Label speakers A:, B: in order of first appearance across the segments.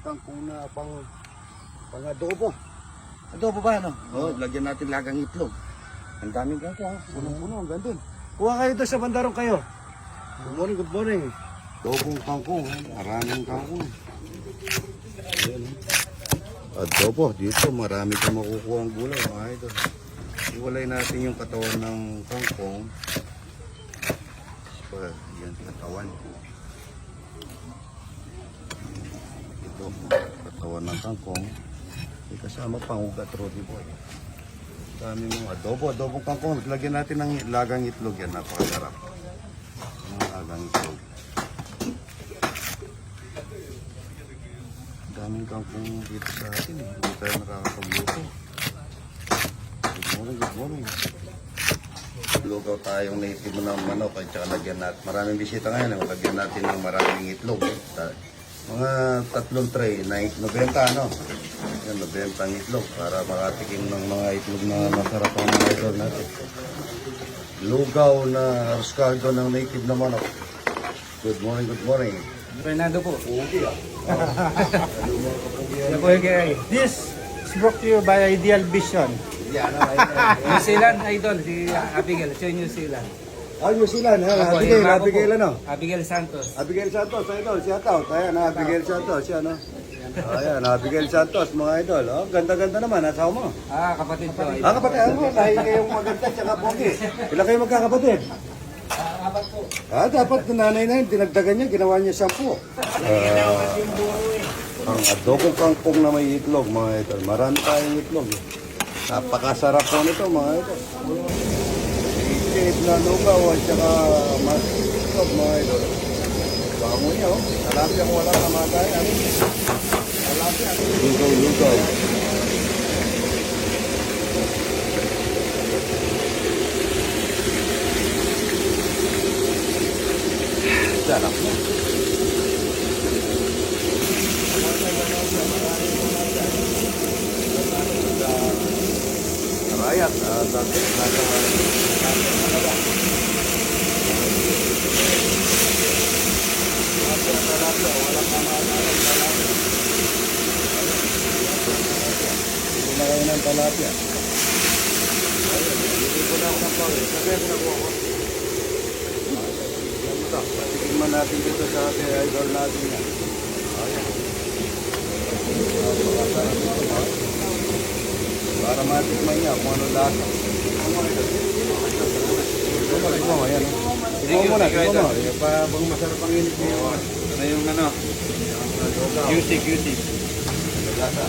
A: kangkong na pang pang adobo.
B: Adobo ba, ano?
A: Oh, lagyan natin lagang itlog. Ang daming kangkong, punong-puno, ang ganda.
B: Kuha kayo doon sa bandarong kayo.
A: Good morning, good morning. Adobong kangkong, maraming kangkong. Ayan. Adobo, dito marami kang makukuha ang gulay, mga idol. Iwalay natin yung katawan ng kangkong. So, yan, katawan. Ito, katawan ng kangkong. May kasama pang ugat, Rodi Boy. Dami mong adobo, adobong kangkong. Lagyan natin ng lagang itlog yan, napakasarap. Mga lagang itlog. Daming kangkong dito sa atin eh. Hindi tayo nakakapagluto. Good morning, good morning. Lugaw tayong native na manok at saka lagyan natin. Maraming bisita ngayon. eh. Lagyan natin ng maraming itlog. eh. Mga tatlong tray na 90, ano? Yan, 90 ang itlog para makatikim ng mga itlog na masarap ang mga idol natin. Lugaw na rascaldo ng native na manok. Good morning, good morning.
B: Fernando po.
A: Okay ah.
B: Yan po yung kay. This is brought to you by Ideal Vision.
A: Yan ah.
C: New Zealand idol, si Abigail, yung New Zealand.
A: Ah, New Zealand, ha?
C: Ako,
A: Abigail,
C: yung
A: Abigail
C: po,
A: ano?
C: Abigail Santos.
A: Abigail Santos, idol, shout out. Ayan, ah, Abigail Santos, yan, no? Ayan, Abigail Santos, mga idol. Oh, ganda-ganda naman, asawa mo.
C: Ah, kapatid ko.
A: Ah, kapatid, ano, dahil kayong maganda, tsaka pogi. Ilan kayo magkakapatid?
C: Apat po.
A: Ah, dapat nanay na yun, dinagdagan niya, ginawa niya sampu. Ah, ang adobong kangkong na may itlog, mga idol. Marami tayong itlog. Napakasarap po nito, mga idol. Ichip na lugaw at saka mas itlog, mga idol. Bango niya, oh. Talapia kung wala kamagay. Ano? Talapia. Lugaw, lugaw. Sarap mo. Rayat, uh, dati, nasa... Kayo ng talapia. Hindi ko na ako ng pawis. Kasi nakuha ko. Ito, patigman natin dito sa ating idol natin yan. Para matikman niya kung ano. Tignan mo, ayan. oh. Tignan mo muna, tignan mo. Pa, bang masarap ang init niya.
C: Ano yung ano? QC, QC.
A: Lasa.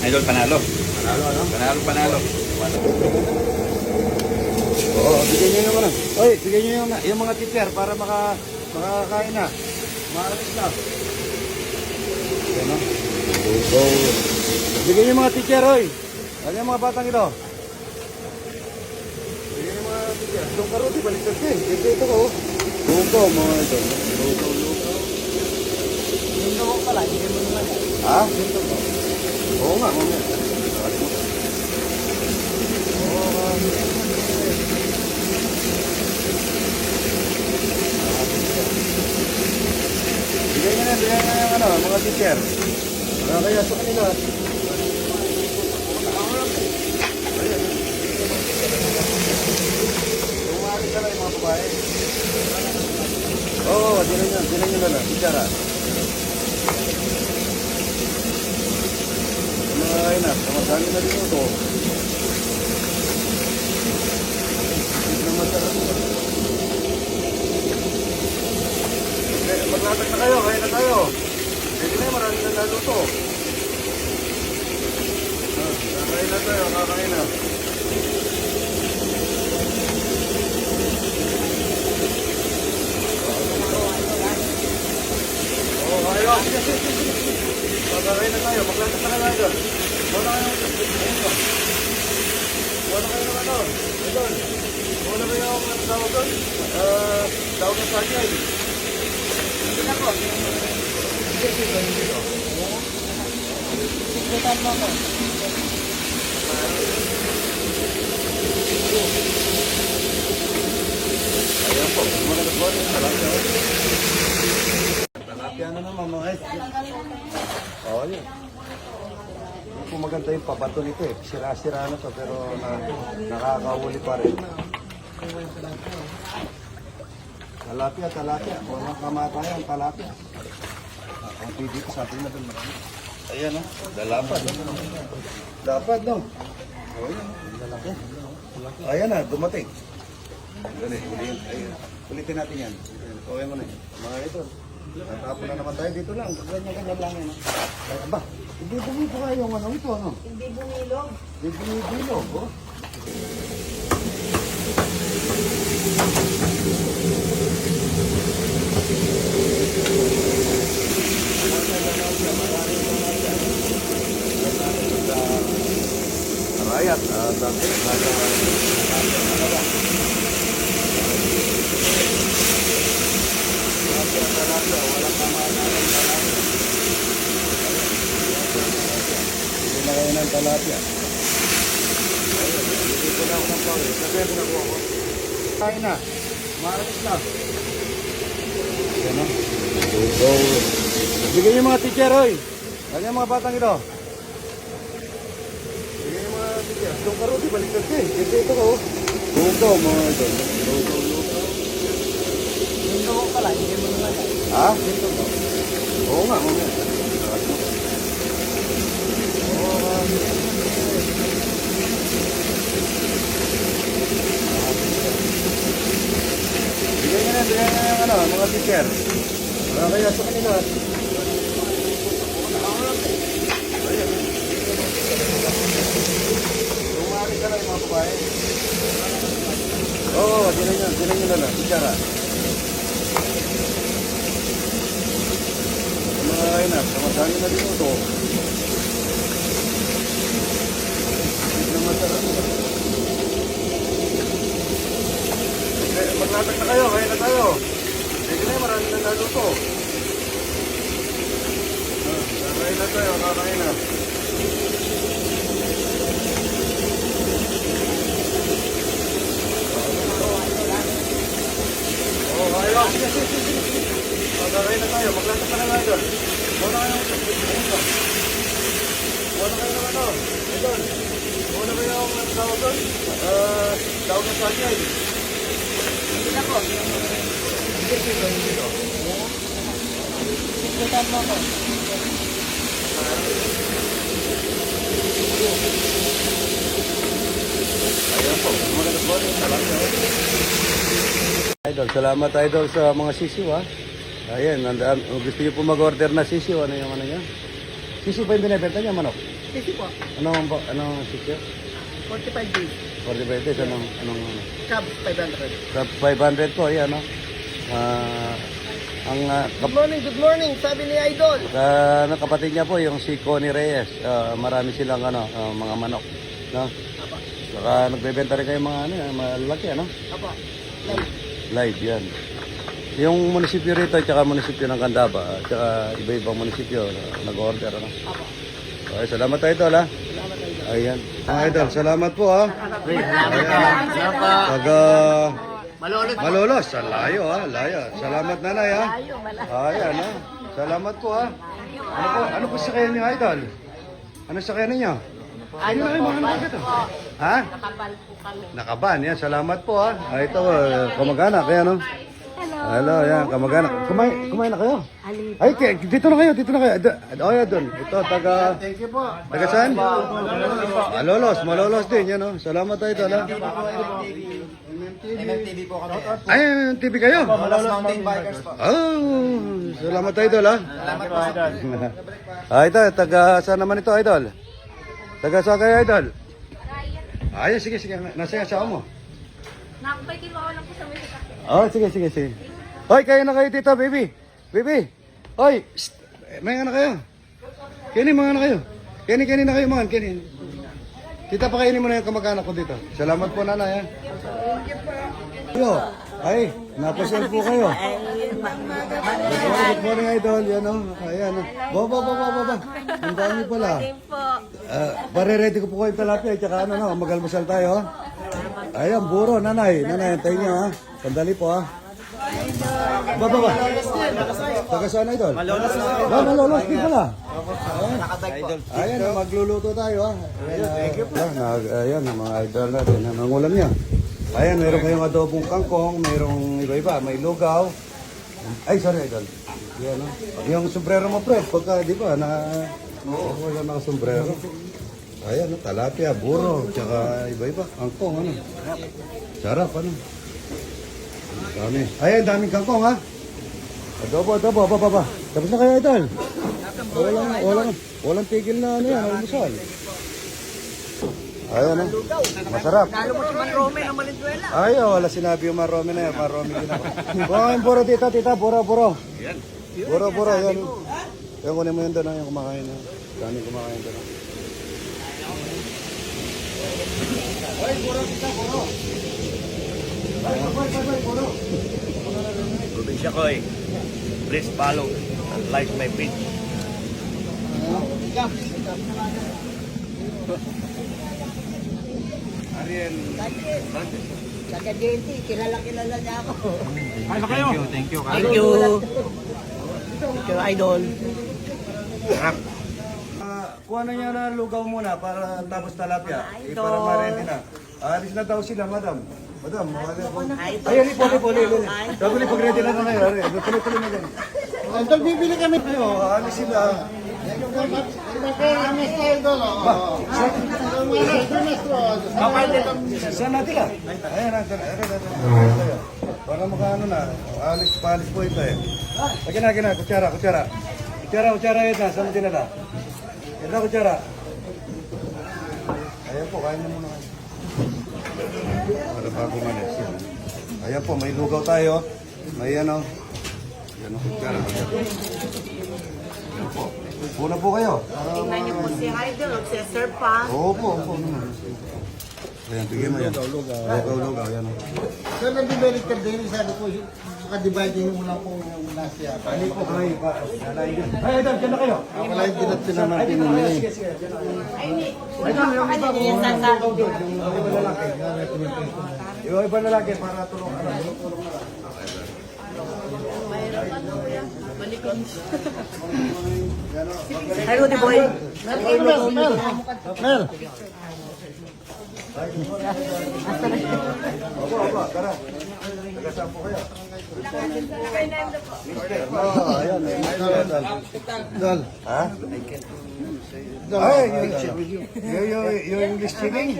C: Idol, panalo.
A: Panalo, ano?
C: Panalo, panalo.
A: Oo, bigyan niyo yung ano. Oy, bigyan niyo yung, yung mga teacher para maka, makakain na. Maalis na. Ano? Go. Bigyan niyo mga teacher, oy. Ano yung mga batang ito? Bigyan niyo mga teacher. Itong karoti, baliktad ka eh. Ito, ito ko. Lugaw, mga ito. Lugaw, lugaw.
C: Yung mo pala, hindi mo naman.
A: Ha? Oo nga, oo nga. Oo nga. Bigay nyo na, bigay nyo na yung ano, mga teacher. Wala kaya sa kanila. Tumari ka lang mga babae. Oo, oh, dinan nyo, dinan nyo na lang, ah. Mga kainak, kamadami na din ito. Hindi masarap. Okay, Maglatag na kayo, kaya na tayo. Pwede na, na naluto. Ah, Kakain na tayo, kakain na. Oo, kayo. Kakain na tayo, maglatag na kayo doon. Wala kayo. Wala kayo naman doon. Doon. Wala kayo ang tawag doon. Ah, tawag ng sakyan. Ayan po, mga. Tilapia na naman. Oo, yun. Maganda yung pabato nito eh. Sira-sira na to pero na, nakakahuli pa rin. Talapia, talapia. Walang kamatayan, talapia. Ang dito sa atin na doon marami. Ayan o, dalapad. Dapat no. Yan. Ayan na, dumating. Dali, ulitin, ulitin natin yan. Okay mo na yun. Mga ito. Natapon na naman tayo dito lang. Ganyan-ganyan lang yan. Ay, aba, hindi bumito kayo yung ano ito, ano?
D: Hindi bumilog.
A: Hindi bumibilo, oh. Rayat, ah, nasa Hindi na kayo ng talapia. Dito na ako ng pawis. Sabihan ko na ko ako. Kain na. Maalis na. Yan o. So, bigyan niyo mga teacher, oy. Lagyan yung mga batang ito. Bigyan niyo mga teacher. Itong karo, di baliktad ka eh. Ito ito ko. Lugaw mga ito. Lugaw, lugaw.
D: Hindi ko pala, hindi mo naman.
A: Ha? Oo nga, mamaya. Bigyan nyo na, bigyan nyo na yung ano, mga teacher. Wala kayo sa kanila. Tumari ka lang mga babae. Oh, sila nyo, sila nyo na lang, ah. Mga kain na, samadami na din ito. Eh, Maglatag na kayo, kain na tayo. Sige na, marami na naluto. Ah, Kakain na tayo, kakain na. Oh, kayo. Kakain na tayo, maglatag na kayo doon. Muna kayo. Muna kayo ng ano? Ito. Muna kayo ang tawag doon. Ah, tawag na sa akin.
D: Ikutan mo ko.
A: Ayan po, magandang morning. Salamat. Idol, salamat idol sa mga sisiw ha. Ayan, nandaan, kung gusto niyo po mag-order na sisiw, ano yung ano niya? Sisiw pa yung binibenta niya, manok?
D: Sisi po,
A: Anong, ba- anong sisiw?
D: 45 days.
A: 45 days, anong, anong, ano?
D: Cab, 500.
A: Sa 500 po, ayan, no? Ah, ang ah,
D: Good morning, good morning, sabi ni Idol.
A: Ka, ano, kapatid niya po, yung si Connie Reyes. Ah, marami silang ano, ah, mga manok. No? Saka nagbebenta rin kayo mga ano, malaki, ano?
D: Apo.
A: Live yan. Yung munisipyo rito, tsaka munisipyo ng Candaba, at saka iba-ibang munisipyo, ah, nag-order, ano?
D: Apo.
A: Okay, salamat tayo, Idol, ha?
D: Salamat Idol.
A: Ayan. Mga Idol, salamat po, ha? Taga
D: Malolot.
A: Malolos, sa layo, ha? Layo. Salamat, nanay, ha? Ayan, ha? Salamat po, ha? Ano po, ano po sa niyo, Idol? Ano sa ninyo? Ano na kayo mga oh? Ha?
D: Nakabal po kami.
A: Nakaban, yan. Salamat po, ha? Ah, ito, uh, kamag-anak, kaya, no? Hello, yan, kamag-anak. Kumain, kumain na kayo? Ay, kaya, dito na kayo, dito na kayo. Oh, yeah, doon. Ito, taga... Thank you po. Taga saan? Malolos, malolos din, yan, no? Salamat tayo, ito, ha?
C: MMTV po kami.
A: Ay, TV kayo?
C: Malolos Mountain Bikers po.
A: Oh, salamat tayo, idol, ha?
C: Salamat po.
A: ah, ito, taga saan naman ito, idol? Taga saan kayo, idol? Ay, sige, sige. Nasa yung asawa mo?
E: Nakapay kinuha lang po sa may sasakyan.
A: Oh, sige, sige, sige. Hoy, kayo na kayo dito, baby. Baby. Hoy, shh. may ano kayo? Kini, mga ano kayo? Kini, kini na kayo, mga kini. Tita, pakainin mo na yung kamag-anak ko dito. Salamat po, nanay, ha? Yo, ay, napasyal po kayo. Good morning, idol. Yan, oh. Ayan, oh. Baba, baba, baba. Ang dami pala. Ah, pare-ready ko po kayo yung talapia. Tsaka ano, no, mag-almusal tayo, ha? Ayan, buro, nanay. Nanay, antayin niyo, ha? Sandali po, ha? Ba, ba, ba? Taga saan idol? Malolos na. Ah, malolos din pala. Ayan, magluluto tayo ha. Ayan, ayan, nag- ayan, ang mga idol natin. Ang ulam niya. Ayan, meron kayong adobong kangkong, merong iba-iba, may lugaw. Ay, sorry idol. Yan, no? Yung sombrero mo, pre, pagka, di ba, na... Oo, wala naka sombrero. Ayan, no? talapia, buro, tsaka iba-iba. Kangkong, ano? Sarap, ano? Dami. Ayan, daming kangkong, ha? Adobo, adobo, ba, ba, ba. Tapos na kayo, idol. Walang, walang, walang tigil na ano yan, almusal. Ayan, no? Masarap.
D: Lalo mo si Man Rome ng Valenzuela.
A: Ay, oh, wala sinabi yung marome na yan. Marome din ako. Buka yung buro, tita, tita. Buro, buro. Buro, buro. Yan. Yan, kunin mo yun doon. Yung kumakain na. Dami kumakain doon.
C: Probinsya ko eh. Please follow and like my page. Ariel.
D: Saka JT, kilala-kilala niya ako.
B: Ano kayo?
C: Thank you.
D: Thank you. Thank you, idol.
A: Uh, kuha na niya na lugaw muna para tapos talapia. Eh, para ma-ready na. Alis na daw sila, madam. Madam, mga Ayun, lipo, lipo, lipo. Sabi li, pag ready na na kayo. Tuloy-tuloy na dyan.
B: Idol, bibili kami.
A: Ayo, alis sila. Saan natin ka? Ayan, natin. Para makaano na. Alis, paalis po ito eh. Lagyan na, lagyan na. Kutsara, kutsara. Kutsara, kutsara yun na. Saan natin nila? Ito, kutsara. Ayan po, kain na muna. Para bago malis yan. Ayan po, may lugaw tayo. May ano. Yan ang kutsara. Ayan po. Una po kayo.
D: Tingnan niyo po si Idol, magsiserve pa.
A: Opo, opo naman. Ayan, bigyan mo yan. Lugaw, lugaw. Lugaw, lugaw. Yan o.
B: Sir, nag-develop ka din. Sabi ko, saka-divide yung una ko yung una siya.
A: Ay, po, ay, din. Ay, idol, dyan na kayo.
B: Wala yung dinat sila ng pinili.
A: Dyan na. Idol, yung iba, ano doon, yung iba lalaki. Yung iba lalaki, para tulong, ano, tulong na lang.
D: Hello, the boy.
B: Mel,
A: Opo, opo, tara. Taga saan po kayo? Oo, ayan, eh.
B: Dol.
A: Ha? Ay, yung, yung, yung English speaking?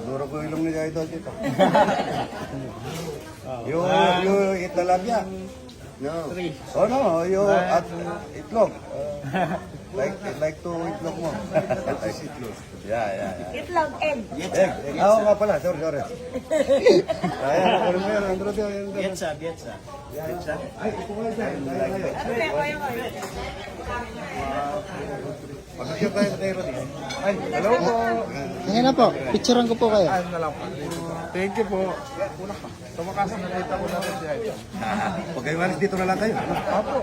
A: Siguro ko ilong ni Idol dito. yung, yung italabya. No. Oh no, yung at itlog. Uh, like like to itlog mo. like itlog. Yeah, yeah, yeah.
E: Itlog, egg.
A: Eh, ah, oo nga pala, sorry, sorry. Ayan, ano mo yan, Andro, yan.
C: Bietsa, bietsa.
A: Ay, upo kayo dyan. Dahil kayo. Pagkakita tayo kay Rodi. Ay, hello po.
B: Ngayon na po, picturean ko po kayo.
F: Ano na lang po. Thank you po. Tumakas na nakita ko na si Idol.
A: Pag kayo alis, dito na lang kayo.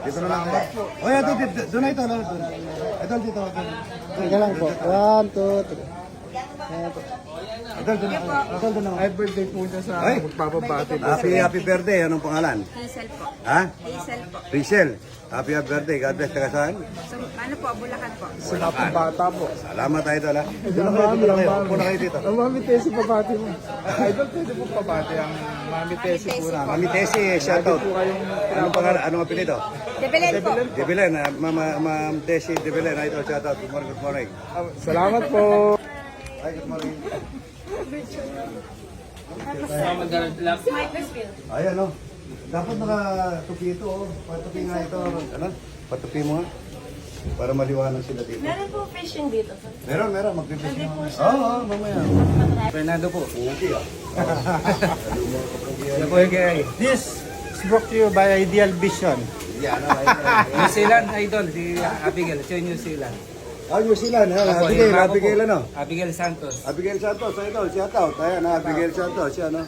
A: Dito na lang kayo. O, yan, doon, dito, doon na ito. Doon, doon. Idol, dito.
B: Teka lang po. One, two, three.
A: Idol, doon doon.
F: Ay, birthday po niya sa
A: Ay.
F: magpapabati.
A: Happy, happy birthday. Anong pangalan?
E: Hazel po.
A: Ha?
E: Hazel po.
A: Rachel. Happy, happy birthday. God bless. Taga saan?
E: So, ano po, Bulacan po.
F: Sila po bata po.
A: Salamat, Idol, ha? Doon na kayo, doon na kayo. Upo na kayo dito.
F: Ang Mami Tessie pabati mo. Idol, pwede po pabati ang Mami Tessie po namin.
A: Mami Tessie, shoutout.
F: po kayong
A: Anong pangalan? Anong apelido?
E: Debelen po.
A: Debelen, ah, Ma'am Tessie Debelen. Idol, shoutout. Good morning, good morning.
F: Ah, Salamat po.
A: Ay, good morning. Ayan, no? Dapat nakatupi ito, oh. Patupi nga ito. Ano? Patupi mo nga. Para maliwanag sila dito.
E: Meron po fishing dito. sir.
A: Meron, meron. Magpipis na. Oo, oo, mamaya.
C: Fernando po.
A: Okay, ah.
C: Yan po yung
B: This is brought to you by Ideal Vision.
C: New Zealand idol, si Abigail, si New Zealand.
A: Ah, New Zealand, ha?
C: Ako,
A: Abigail,
C: yung bago
A: Abigail,
C: po.
A: ano?
C: Abigail Santos.
A: Abigail Santos, idol, shout out. Ayan, ah, Abigail Santos, yan, no?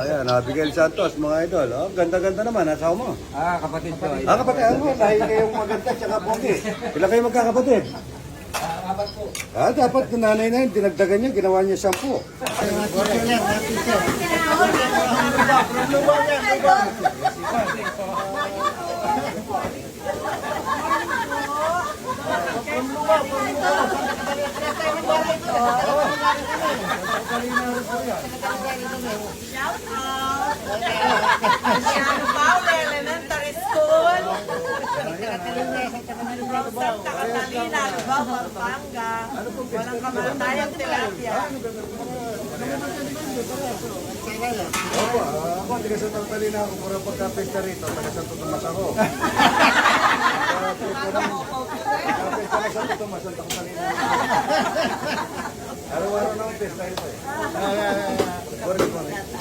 A: Ayan, Abigail Santos, mga idol. Oh, ganda-ganda naman, asawa mo.
C: Ah, kapatid ko.
A: Ah, kapatid, ano, dahil kayong maganda tsaka pogi. Ilan kayo magkakapatid? Ah, dapat yung nanay na yun, dinagdagan niya, ginawa niya sampu.
B: Water lang, natin sir.
D: Luciano Paula Elementary School. Santa Catalina, Lubao, Pampanga. Walang kamalatayan tilapia.
A: Opo, ako, tiga sa Talpalin ako, pura pagka-pesta rito, taga sa Tutumas ako. Pesta na sa Tutumas, Santa Catalina. Araw-araw na ang pesta ito eh. Sorry, sorry.